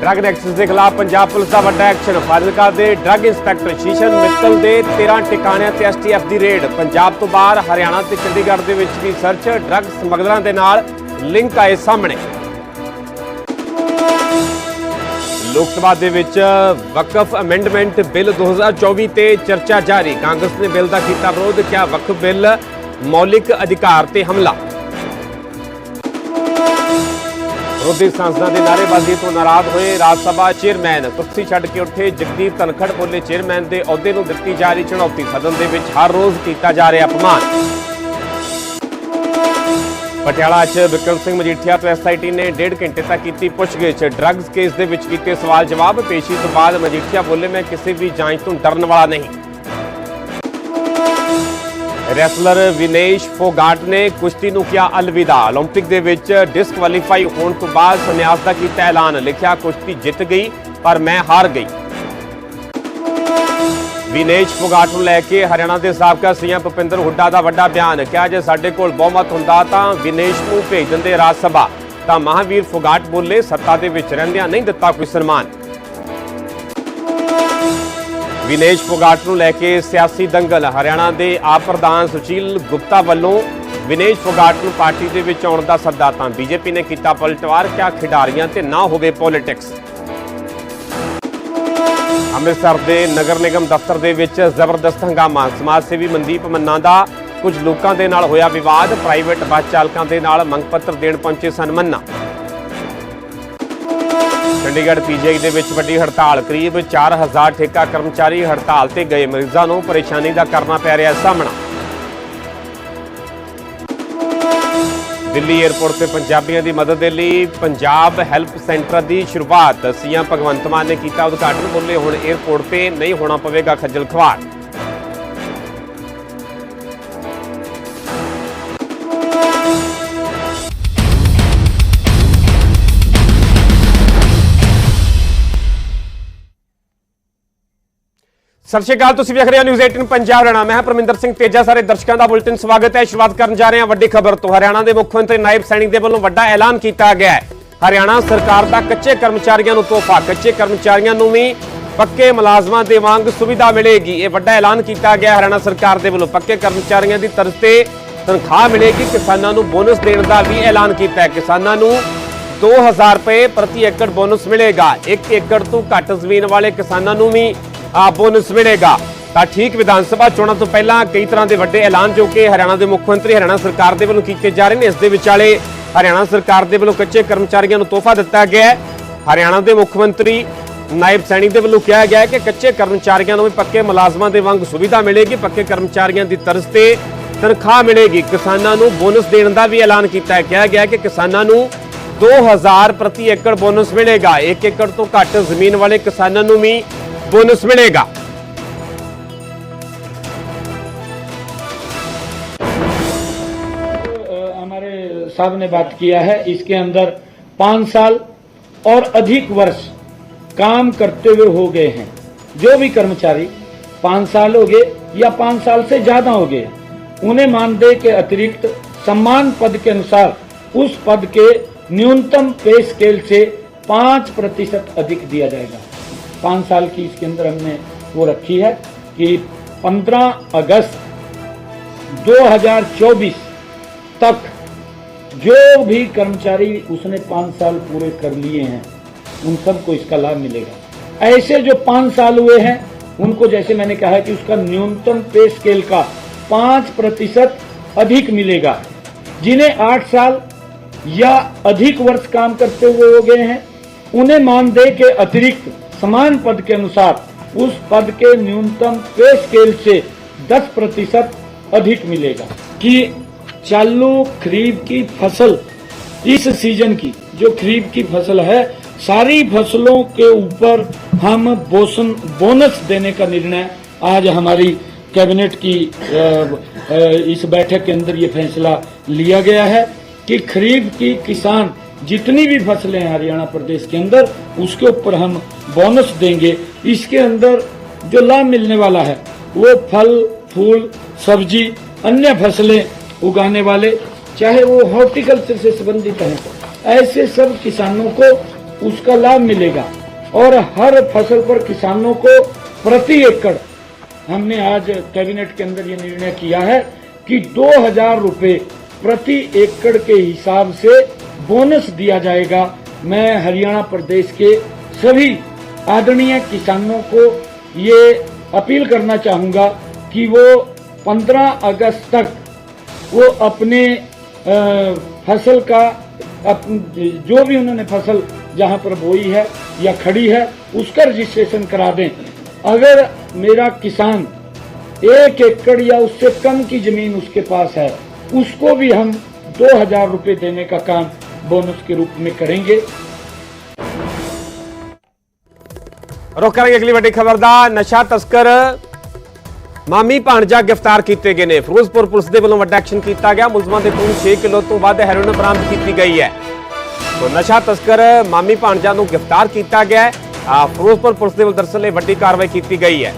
Drug Nexus ਦੇ ਖਿਲਾਫ Punjab police ਦਾ ਵੱਡਾ ਐਕਸ਼ਨ ਫਾਜ਼ਿਲਕਾ ਦੇ ਡਰੱਗ ਇੰਸਪੈਕਟਰ ਸ਼ੀਸ਼ਨ ਮਿੱਤਲ ਦੇ 13 ਟਿਕਾਣਿਆਂ ਤੇ ਐਸਟੀਐਫ ਦੀ ਰੇਡ। ਪੰਜਾਬ ਤੋਂ ਬਾਹਰ ਹਰਿਆਣਾ ਤੇ ਚੰਡੀਗੜ੍ਹ ਦੇ ਵਿੱਚ ਵੀ ਸਰਚ ਡਰੱਗ ਸਮਗਲਰਾਂ ਦੇ ਨਾਲ ਲਿੰਕ ਆਏ ਸਾਹਮਣੇ। ਲੋਕ ਸਭਾ ਦੇ ਵਿੱਚ ਵਕਫ ਅਮੈਂਡਮੈਂਟ ਬਿੱਲ 2024 ਤੇ ਚਰਚਾ ਜਾਰੀ। ਕਾਂਗਰਸ ਨੇ ਬਿੱਲ ਦਾ ਕੀਤਾ ਵਿਰੋਧ, ਕਿਹਾ ਵਕਫ ਬਿੱਲ ਮੌਲਿਕ ਅਧਿਕਾਰ ਤੇ ਹਮਲਾ। ਵਿਰੋਧੀ ਸੰਸਦਾਂ ਦੀ ਨਾਅਰੇਬਾਜ਼ੀ ਤੋਂ ਨਾਰਾਜ਼ ਹੋਏ ਰਾਜ ਸਭਾ ਚੇਅਰਮੈਨ। ਕੁਰਸੀ ਛੱਡ ਕੇ ਉੱਠੇ ਜਗਦੀਪ ਧਨਖੜ ਬੋਲੇ ਚੇਅਰਮੈਨ ਦੇ ਅਹੁਦੇ ਨੂੰ ਦਿੱਤੀ ਜਾ ਰਹੀ ਚੁਣੌਤੀ। ਸਦਨ ਦੇ ਵਿੱਚ ਹਰ ਰੋਜ਼ ਕੀਤਾ ਜਾ ਰਿਹਾ ਅਪਮਾਨ। ਪਟਿਆਲਾ 'ਚ ਵਿਕਰਮ ਸਿੰਘ ਮਜੀਠੀਆ ਤੋਂ ਐਸਆਈਟੀ ਨੇ ਡੇਢ ਘੰਟੇ ਤੱਕ ਕੀਤੀ ਪੁੱਛਗਿੱਛ। ਡਰੱਗਸ ਕੇਸ ਦੇ ਵਿੱਚ ਕੀਤੇ ਸਵਾਲ ਜਵਾਬ ਪੇਸ਼ੀ ਤੋਂ ਬਾਅਦ ਮਜੀਠੀਆ ਬੋਲੇ, ਮੈਂ ਕਿਸੇ ਵੀ ਜਾਂਚ ਤੋਂ ਡਰਨ ਵਾਲਾ ਨਹੀਂ। ਰੈਸਲਰ ਵਿਨੇਸ਼ ਫੋਗਾਟ ਨੇ ਕੁਸ਼ਤੀ ਨੂੰ ਕਿਹਾ ਅਲਵਿਦਾ 올림픽 ਦੇ ਵਿੱਚ ਡਿਸਕੁਆਲੀਫਾਈ ਹੋਣ ਤੋਂ ਬਾਅਦ ਸੰਨਿਆਸ ਦਾ ਕੀਤਾ ਐਲਾਨ ਲਿਖਿਆ ਕੁਸ਼ਤੀ ਜਿੱਤ ਗਈ ਪਰ ਮੈਂ ਹਾਰ ਗਈ ਵਿਨੇਸ਼ ਫੋਗਾਟ ਨੂੰ ਲੈ ਕੇ ਹਰਿਆਣਾ ਦੇ ਸਾਬਕਾ ਸੀਐਮ ਭੁਪਿੰਦਰ ਹੁੱਡਾ ਦਾ ਵੱਡਾ ਬਿਆਨ ਕਿਹਾ ਜੇ ਸਾਡੇ ਕੋਲ ਬਹੁਮਤ ਹੁੰਦਾ ਤਾਂ ਵਿਨੇਸ਼ ਨੂੰ ਭੇਜ ਦਿੰਦੇ ਰਾਜ ਸਭਾ ਤਾਂ ਮਹਾਵੀਰ ਫੋਗਾਟ ਬੋਲੇ ਸੱਤਾ ਦੇ ਵਿੱਚ ਰਹਿੰਦਿਆਂ ਨਹੀਂ ਦਿੱਤਾ ਕੋਈ ਸਨਮਾਨ ਵਿਨੇਸ਼ ਫੋਗਾਟ ਨੂੰ ਲੈ ਕੇ ਸਿਆਸੀ ਦੰਗਲ। ਹਰਿਆਣਾ ਦੇ ਆਪ ਪ੍ਰਧਾਨ ਸੁਸ਼ੀਲ ਗੁਪਤਾ ਵੱਲੋਂ ਵਿਨੇਸ਼ ਫੋਗਾਟ ਨੂੰ ਪਾਰਟੀ ਦੇ ਵਿੱਚ ਆਉਣ ਦਾ ਸੱਦਾ ਤਾਂ ਬੀਜੇਪੀ ਨੇ ਕੀਤਾ ਪਲਟਵਾਰ, ਕਿਆ ਖਿਡਾਰੀਆਂ ਤੇ ਨਾ ਹੋਵੇ ਪੋਲਿਟਿਕਸ। ਅੰਮ੍ਰਿਤਸਰ ਦੇ ਨਗਰ ਨਿਗਮ ਦਫ਼ਤਰ ਦੇ ਵਿੱਚ ਜ਼ਬਰਦਸਤ ਹੰਗਾਮਾ। ਸਮਾਜ ਸੇਵੀ ਮਨਦੀਪ ਮੰਨਾ ਦਾ ਕੁਝ ਲੋਕਾਂ ਦੇ ਨਾਲ ਹੋਇਆ ਵਿਵਾਦ। ਪ੍ਰਾਈਵੇਟ ਬੱਸ ਚਾਲਕਾਂ ਦੇ ਨਾਲ ਮੰਗ ਪੱਤਰ ਦੇਣ ਪਹੁੰਚੇ ਸਨ ਮੰਨਾ। ਚੰਡੀਗੜ੍ਹ ਪੀਜੀਆਈ ਦੇ ਵਿੱਚ ਵੱਡੀ ਹੜਤਾਲ, ਕਰੀਬ 4000 ਠੇਕਾ ਕਰਮਚਾਰੀ ਹੜਤਾਲ ਤੇ ਗਏ। ਮਰੀਜ਼ਾਂ ਨੂੰ ਪਰੇਸ਼ਾਨੀ ਦਾ ਕਰਨਾ ਪੈ ਰਿਹਾ ਸਾਹਮਣਾ। ਦਿੱਲੀ 에ਅਰਪੋਰਟ ਤੇ ਪੰਜਾਬੀਆਂ ਦੀ ਮਦਦ ਦੇ ਲਈ ਪੰਜਾਬ ਹੈਲਪ ਸੈਂਟਰ ਦੀ ਸ਼ੁਰੂਆਤ। ਸੀਐਮ ਭਗਵੰਤ ਮਾਨ ਨੇ ਕੀਤਾ ਉਦਘਾਟਨ, ਬੋਲੇ ਹੁਣ 에ਅਰਪੋਰਟ ਤੇ ਨਹੀਂ ਹੋਣਾ ਪਵੇਗਾ ਖੱਜਲ ਖਵਾਰ ਸਤਿ ਸ਼੍ਰੀ ਅਕਾਲ, ਤੁਸੀਂ ਵੇਖ ਰਹੇ ਹੋ ਨਿਊਜ਼ 18 ਪੰਜਾਬ। ਹਰਿਆਣਾ ਮੈਂ ਪਰਮਿੰਦਰ ਸਿੰਘ ਤੇਜਾ ਸਾਰੇ ਦਰਸ਼ਕਾਂ ਦਾ ਬੁਲੇਟਿਨ ਸਵਾਗਤ ਹੈ। ਸ਼ੁਰੂਆਤ ਕਰਨ ਜਾ ਰਹੇ ਹਾਂ ਵੱਡੀ ਖਬਰ ਤੋਂ। ਹਰਿਆਣਾ ਦੇ ਮੁੱਖ ਮੰਤਰੀ ਨਾਇਬ ਸੈਣੀ ਦੇ ਵੱਲੋਂ ਵੱਡਾ ਐਲਾਨ ਕੀਤਾ ਗਿਆ ਹੈ। ਹਰਿਆਣਾ ਸਰਕਾਰ ਦਾ ਕੱਚੇ ਕਰਮਚਾਰੀਆਂ ਨੂੰ ਤੋਹਫਾ, ਕੱਚੇ ਕਰਮਚਾਰੀਆਂ ਨੂੰ ਵੀ ਪੱਕੇ ਮੁਲਾਜ਼ਮਾਂ ਦੇ ਵਾਂਗ ਸੁਵਿਧਾ ਮਿਲੇਗੀ। ਇਹ ਵੱਡਾ ਐਲਾਨ ਕੀਤਾ ਗਿਆ ਹਰਿਆਣਾ ਸਰਕਾਰ ਦੇ ਵੱਲੋਂ। ਪੱਕੇ ਕਰਮਚਾਰੀਆਂ ਦੀ ਤਰਜ਼ ਤੇ ਤਨਖਾਹ ਮਿਲੇਗੀ। ਕਿਸਾਨਾਂ ਨੂੰ ਬੋਨਸ ਦੇਣ ਦਾ ਵੀ ਐਲਾਨ ਕੀਤਾ ਹੈ। ਕਿਸਾਨਾਂ ਨੂੰ 2000 ਰੁਪਏ ਪ੍ਰਤੀ ਏਕੜ ਬੋਨਸ ਮਿਲੇਗਾ। 1 ਏਕੜ ਤੋਂ ਘੱਟ ਜ਼ਮੀਨ ਵਾਲੇ ਕਿਸਾਨਾਂ ਨੂੰ ਵੀ ਬੋਨਸ ਮਿਲੇਗਾ। ਤਾਂ ਠੀਕ ਵਿਧਾਨ ਸਭਾ ਚੋਣਾਂ ਤੋਂ ਪਹਿਲਾਂ ਕਈ ਤਰ੍ਹਾਂ ਦੇ ਵੱਡੇ ਐਲਾਨ ਜੋ ਕਿ ਹਰਿਆਣਾ ਦੇ ਮੁੱਖ ਮੰਤਰੀ, ਹਰਿਆਣਾ ਸਰਕਾਰ ਦੇ ਵੱਲੋਂ ਕੀਤੇ ਜਾ ਰਹੇ ਨੇ। ਇਸ ਦੇ ਵਿਚਾਲੇ ਹਰਿਆਣਾ ਸਰਕਾਰ ਦੇ ਵੱਲੋਂ ਕੱਚੇ ਕਰਮਚਾਰੀਆਂ ਨੂੰ ਤੋਹਫਾ ਦਿੱਤਾ ਗਿਆ ਹੈ। ਹਰਿਆਣਾ ਦੇ ਮੁੱਖ ਮੰਤਰੀ ਨਾਇਬ ਸੈਣੀ ਦੇ ਵੱਲੋਂ ਕਿਹਾ ਗਿਆ ਹੈ ਕਿ ਕੱਚੇ ਕਰਮਚਾਰੀਆਂ ਨੂੰ ਵੀ ਪੱਕੇ ਮੁਲਾਜ਼ਮਾਂ ਦੇ ਵਾਂਗ ਸੁਵਿਧਾ ਮਿਲੇਗੀ, ਪੱਕੇ ਕਰਮਚਾਰੀਆਂ ਦੀ ਤਰਜ਼ ਤੇ ਤਨਖਾਹ ਮਿਲੇਗੀ। ਕਿਸਾਨਾਂ ਨੂੰ ਬੋਨਸ ਦੇਣ ਦਾ ਵੀ ਐਲਾਨ ਕੀਤਾ ਹੈ। ਕਿਹਾ ਗਿਆ ਹੈ ਕਿ ਕਿਸਾਨਾਂ ਨੂੰ 2000 ਪ੍ਰਤੀ ਏਕੜ ਬੋਨਸ ਮਿਲੇਗਾ। 1 ਏਕੜ ਤੋਂ ਘੱਟ ਜ਼ਮੀਨ ਵਾਲੇ ਕਿਸਾਨਾਂ ਨੂੰ ਵੀ बोनस मिलेगा। तो, हमारे साहब ने बात किया है, इसके अंदर पाँच साल और अधिक वर्ष काम करते हुए हो गए हैं। जो भी कर्मचारी पाँच साल हो गए या पाँच साल से ज़्यादा हो गए, उन्हें मानदेय के अतिरिक्त सम्मान पद के अनुसार उस पद के न्यूनतम पे स्केल से पाँच प्रतिशत अधिक दिया जाएगा। पाँच साल की इसके अंदर हमने वो रखी है कि 15 अगस्त 2024 तक जो भी कर्मचारी उसने पाँच साल पूरे कर लिए हैं, उन सबको इसका लाभ मिलेगा। ऐसे जो पाँच साल हुए हैं, उनको जैसे मैंने कहा कि उसका न्यूनतम पे स्केल का पाँच प्रतिशत अधिक मिलेगा, जिन्हें आठ साल या अधिक वर्ष काम करते हुए हो गए हैं, उन्हें मानदेय के अतिरिक्त समान पद के अनुसार उस पद के न्यूनतम पे स्केल से 10 प्रतिशत अधिक मिलेगा। कि चालू खरीफ की फ़सल इस सीज़न की, जो खरीफ की फ़सल है, सारी फ़सलों के ऊपर हम बोसन, बोनस देने का निर्णय आज हमारी कैबिनेट की इस बैठक के अंदर ये फैसला लिया गया है कि खरीफ की किसान जितनी भी फ़सलें हैं हरियाणा प्रदेश के अंदर, उसके ऊपर हम बोनस देंगे। इसके अंदर जो लाभ मिलने वाला है, वो फल, फूल, सब्ज़ी, अन्य फ़सलें उगाने वाले, चाहे वो हॉर्टिकल्चर से संबंधित हैं, ऐसे सब किसानों को उसका लाभ मिलेगा। और हर फ़सल पर किसानों को प्रति एकड़, हमने आज कैबिनेट के अंदर ये निर्णय किया है कि 2000 रुपए प्रति एकड़ के हिसाब से बोनस दिया जाएगा। मैं हरियाणा प्रदेश के सभी आदरणीय किसानों को ये अपील करना चाहूँगा कि वो 15 अगस्त तक वो अपने फ़सल का जो भी उन्होंने फ़सल जहाँ पर बोई है या खड़ी है, उसका रजिस्ट्रेशन करा दें। अगर मेरा किसान एक एकड़ या उससे कम की ज़मीन उसके पास है, उसको भी हम दो हज़ार रुपये देने का काम बोनस के रूप में करेंगे ਰੁਕ ਕਰਾਂਗੇ ਅਗਲੀ ਵੱਡੀ ਖਬਰ ਦਾ ਨਸ਼ਾ ਤਸਕਰ ਮਾਮੀ ਭਾਣਜਾ ਗ੍ਰਿਫਤਾਰ ਕੀਤੇ ਗਏ ਨੇ ਫਿਰੋਜ਼ਪੁਰ ਪੁਲਿਸ ਦੇ ਵੱਲੋਂ ਵੱਡਾ ਐਕਸ਼ਨ ਕੀਤਾ ਗਿਆ ਮੁਲਜ਼ਮਾਂ ਦੇ ਕੋਲ 6 ਕਿਲੋ ਤੋਂ ਵੱਧ ਹੈਰੋਇਨ ਬਰਾਮਦ ਕੀਤੀ ਗਈ ਹੈ ਤੋ ਨਸ਼ਾ ਤਸਕਰ ਮਾਮੀ ਭਾਣਜਾ ਨੂੰ ਗ੍ਰਿਫਤਾਰ ਕੀਤਾ ਗਿਆ ਹੈ ਆ ਫਿਰੋਜ਼ਪੁਰ ਪੁਲਿਸ ਦੇ ਵੱਲੋਂ ਦਰਸਲ ਇਹ ਵੱਡੀ ਕਾਰਵਾਈ ਕੀਤੀ ਗਈ ਹੈ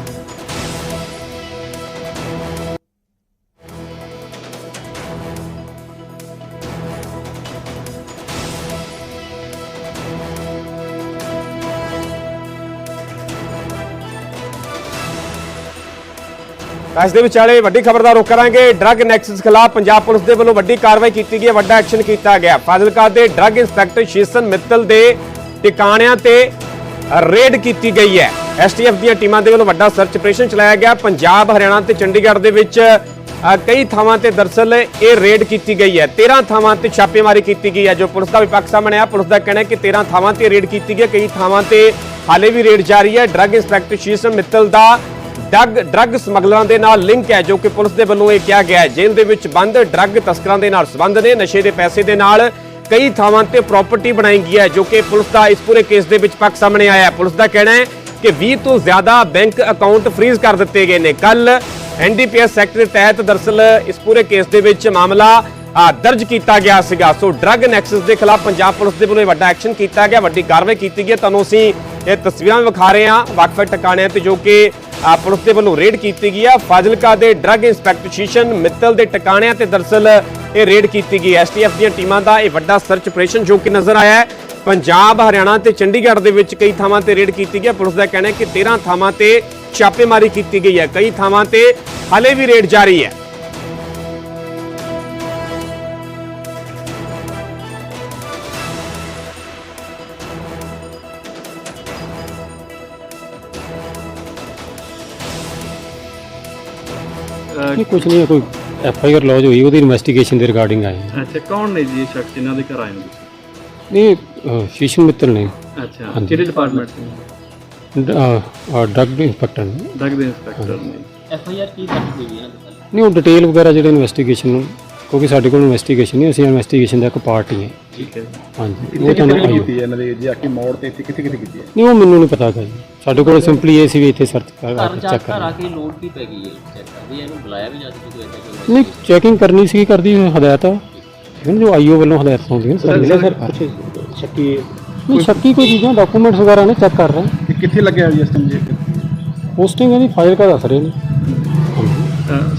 ਇਸ ਦੇ ਵਿਚਾਲੇ ਵੱਡੀ ਖਬਰ ਦਾ ਰੁਖ ਕਰਾਂਗੇ। ਡਰੱਗ ਨੈਕਸਸ ਖਿਲਾਫ ਪੰਜਾਬ ਪੁਲਿਸ ਦੇ ਵੱਲੋਂ ਵੱਡੀ ਕਾਰਵਾਈ ਕੀਤੀ ਗਈ ਹੈ। ਵੱਡਾ ਐਕਸ਼ਨ ਕੀਤਾ ਗਿਆ। ਫਾਜ਼ਿਲਕਾ ਦੇ ਡਰੱਗ ਇੰਸਪੈਕਟਰ ਸ਼ੀਸਨ ਮਿੱਤਲ ਦੇ ਟਿਕਾਣਿਆਂ ਤੇ ਰੇਡ ਕੀਤੀ ਗਈ ਹੈ। ਐਸਟੀਐਫ ਦੀਆਂ ਟੀਮਾਂ ਦੇ ਵੱਲੋਂ ਵੱਡਾ ਸਰਚ ਆਪਰੇਸ਼ਨ ਚਲਾਇਆ ਗਿਆ। ਪੰਜਾਬ, ਹਰਿਆਣਾ ਤੇ ਚੰਡੀਗੜ੍ਹ ਦੇ ਵਿੱਚ ਕਈ ਥਾਵਾਂ ਤੇ ਦਰਸਲ ਇਹ ਰੇਡ ਕੀਤੀ ਗਈ ਹੈ। 13 ਥਾਵਾਂ ਤੇ ਛਾਪੇਮਾਰੀ ਕੀਤੀ ਗਈ ਹੈ, ਜੋ ਪੁਲਿਸ ਦਾ ਵਿਪੱਖ ਸਾਹਮਣੇ ਆ ਪੁਲਿਸ ਦਾ ਕਹਿਣਾ ਹੈ ਕਿ 13 ਥਾਵਾਂ ਤੇ ਰੇਡ ਕੀਤੀ ਗਈ ਹੈ। ਕਈ ਥਾਵਾਂ ਤੇ ਹਾਲੇ ਵੀ ਰੇਡ ਜਾਰੀ ਹੈ। ਡਰੱਗ ਇੰਸਪੈਕਟਰ ਸ਼ੀਸਨ ਮਿੱਤਲ ਦਾ ਡਰੱਗ ਡਰੱਗ ਸਮਗਲਰਾਂ ਦੇ ਨਾਲ ਲਿੰਕ ਹੈ, ਜੋ ਕਿ ਪੁਲਿਸ ਦੇ ਵੱਲੋਂ ਇਹ ਕਿਹਾ ਗਿਆ ਹੈ। ਜੇਲ੍ਹ ਦੇ ਵਿੱਚ ਬੰਦ ਡਰੱਗ ਤਸਕਰਾਂ ਦੇ ਨਾਲ ਸੰਬੰਧ ਨੇ। ਨਸ਼ੇ ਦੇ ਪੈਸੇ ਦੇ ਨਾਲ ਕਈ ਥਾਵਾਂ ਤੇ ਪ੍ਰਾਪਰਟੀ ਬਣਾਈ ਗਈ ਹੈ, ਜੋ ਕਿ ਪੁਲਿਸ ਦਾ ਇਸ ਪੂਰੇ ਕੇਸ ਦੇ ਵਿੱਚ ਪੱਖ ਸਾਹਮਣੇ ਆਇਆ ਹੈ। ਪੁਲਿਸ ਦਾ ਕਹਿਣਾ ਹੈ ਕਿ 20 ਤੋਂ ਜ਼ਿਆਦਾ ਬੈਂਕ ਅਕਾਊਂਟ ਫ੍ਰੀਜ਼ ਕਰ ਦਿੱਤੇ ਗਏ ਨੇ। ਕੱਲ ਐਨਡੀਪੀਐਸ ਐਕਟ ਦੇ ਤਹਿਤ ਦਰਸਲ ਇਸ ਪੂਰੇ ਕੇਸ ਦੇ ਵਿੱਚ ਮਾਮਲਾ ਦਰਜ ਕੀਤਾ ਗਿਆ ਸੀਗਾ। ਸੋ ਡਰੱਗ ਨੈਕਸਸ ਦੇ ਖਿਲਾਫ ਪੰਜਾਬ ਪੁਲਿਸ ਦੇ ਵੱਲੋਂ ਇਹ ਵੱਡਾ ਐਕਸ਼ਨ ਕੀਤਾ ਗਿਆ, ਵੱਡੀ ਕਾਰਵਾਈ ਕੀਤੀ ਗਈ ਹੈ। ਤੁਹਾਨੂੰ ਅਸੀਂ ਇਹ ਤਸਵੀਰਾਂ ਵਿਖਾ ਰਹੇ ਹਾਂ। ਵਕਫੇ ਟਿਕਾਣਿਆਂ ਤੇ ਜੋ ਕਿ ਪੁਲਿਸ ਦੇ ਵੱਲੋਂ ਰੇਡ ਕੀਤੀ ਗਈ ਹੈ ਫਾਜ਼ਿਲਕਾ ਦੇ ਡਰੱਗ ਇੰਸਪੈਕਟਰ ਸ਼ੀਸ਼ਨ ਮਿੱਤਲ ਦੇ ਟਿਕਾਣਿਆਂ ਤੇ ਦਰਸਲ ਇਹ ਰੇਡ ਕੀਤੀ ਗਈ। ਐਸਟੀਐਫ ਦੀਆਂ ਟੀਮਾਂ ਦਾ ਇਹ ਵੱਡਾ ਸਰਚ ਆਪਰੇਸ਼ਨ ਜੋ ਕਿ ਨਜ਼ਰ ਆਇਆ ਹੈ, ਪੰਜਾਬ, ਹਰਿਆਣਾ ਤੇ ਚੰਡੀਗੜ੍ਹ ਦੇ ਵਿੱਚ ਕਈ ਥਾਵਾਂ ਤੇ ਰੇਡ ਕੀਤੀ ਗਈ ਹੈ। ਪੁਲਿਸ ਦਾ ਕਹਿਣਾ ਹੈ ਕਿ 13 ਥਾਵਾਂ ਤੇ ਛਾਪੇਮਾਰੀ ਕੀਤੀ ਗਈ ਹੈ। ਕਈ ਥਾਵਾਂ ਤੇ ਹਾਲੇ ਵੀ ਰੇਡ ਜਾਰੀ ਹੈ। ਨਹੀਂ ਕੁਝ ਨਹੀਂ ਕੋਈ ਐਫ ਆਈ ਆਰ ਲੌਜ ਹੋਈ ਉਹਦੀ ਇਨਵੈਸਟੀਗੇਸ਼ਨ ਦੇ ਰਿਗਾਰਡਿੰਗ ਆਏ ਹਾਂ। ਅੱਛਾ ਕੌਣ ਨੇ ਜੀ ਇਹ ਸ਼ਖਸ ਜਿਨ੍ਹਾਂ ਦੇ ਘਰ ਆਏ ਹੋ ਤੁਸੀਂ ਨਹੀਂ ਅਹ, ਸ਼ੀਸ਼ਨ ਮਿੱਤਲ ਨੇ ਅੱਛਾ। ਕਿਹੜੇ ਡਿਪਾਰਟਮੈਂਟ ਤੋਂ ਡਰੱਗ ਇੰਸਪੈਕਟਰ ਨੇ ਡਰਗ ਦੇ ਇੰਸਪੈਕਟਰ ਨੇ ਐਫ ਆਈ ਆਰ ਕੀ ਦਰਜ ਹੋਈ ਹੈ ਇਹਨਾਂ ਦੇ? ਨਹੀਂ ਉਹ ਡਿਟੇਲ ਵਗੈਰਾ ਜਿਹੜੇ ਇਨਵੈਸਟੀਗੇਸ਼ਨ ਨੂੰ ਕਿਉਂਕਿ ਸਾਡੇ ਕੋਲ ਇਨਵੈਸਟੀਗੇਸ਼ਨ ਨਹੀਂ ਅਸੀਂ ਇਨਵੈਸਟੀਗੇਸ਼ਨ ਦਾ ਇੱਕ ਪਾਰਟ ਹੀ ਹਾਂ। ਠੀਕ ਹੈ। ਹਾਂਜੀ ਉਹ ਤੁਹਾਨੂੰ ਆਈ ਕੀਤੀ ਹੈ ਇਹਨਾਂ ਦੀ? ਜੀ ਆਕੀ ਮੋੜ ਤੇ ਇੱਥੇ ਕਿੱਥੇ ਕਿੱਥੇ ਕੀਤੀ ਹੈ? ਨਹੀਂ ਉਹ ਮੈਨੂੰ ਨਹੀਂ ਪਤਾ ਗਾ ਜੀ ਸਾਡੇ ਕੋਲ ਸਿੰਪਲੀ ਇਹ ਸੀ ਵੀ ਇੱਥੇ ਸਰਚ ਕਰ ਚੈੱਕ ਆ ਕਰਨਾ। ਕੇ ਲੋਡ ਕੀ ਪੈ ਗਈ ਹੈ ਚੈੱਕ ਕਰਦੀ ਇਹਨੂੰ ਬੁਲਾਇਆ ਵੀ ਜਾ ਸਕਦਾ ਕੋਈ ਨਹੀਂ ਚੈਕਿੰਗ ਕਰਨੀ ਸੀ ਕਰਦੀ ਹਦਾਇਤ। ਆ ਜੋ ਆਈਓ ਵੱਲੋਂ ਹਦਾਇਤ ਹੁੰਦੀਆਂ ਸਰ ਸਰ ਕੁਛ ਸ਼ੱਕੀ ਨਹੀਂ ਸ਼ੱਕੀ ਕੋਈ ਚੀਜ਼ਾਂ ਡਾਕੂਮੈਂਟਸ ਵਗੈਰਾ ਨੇ ਚੈੱਕ ਕਰ ਰਹੇ। ਕਿੱਥੇ ਲੱਗਿਆ ਜੀ ਇਸ ਟਾਈਮ ਜੀ? ਪੋਸਟਿੰਗ ਇਹਦੀ ਫਾਈਲ ਕਾ ਦੱਸ ਰਹੇ ਨੇ।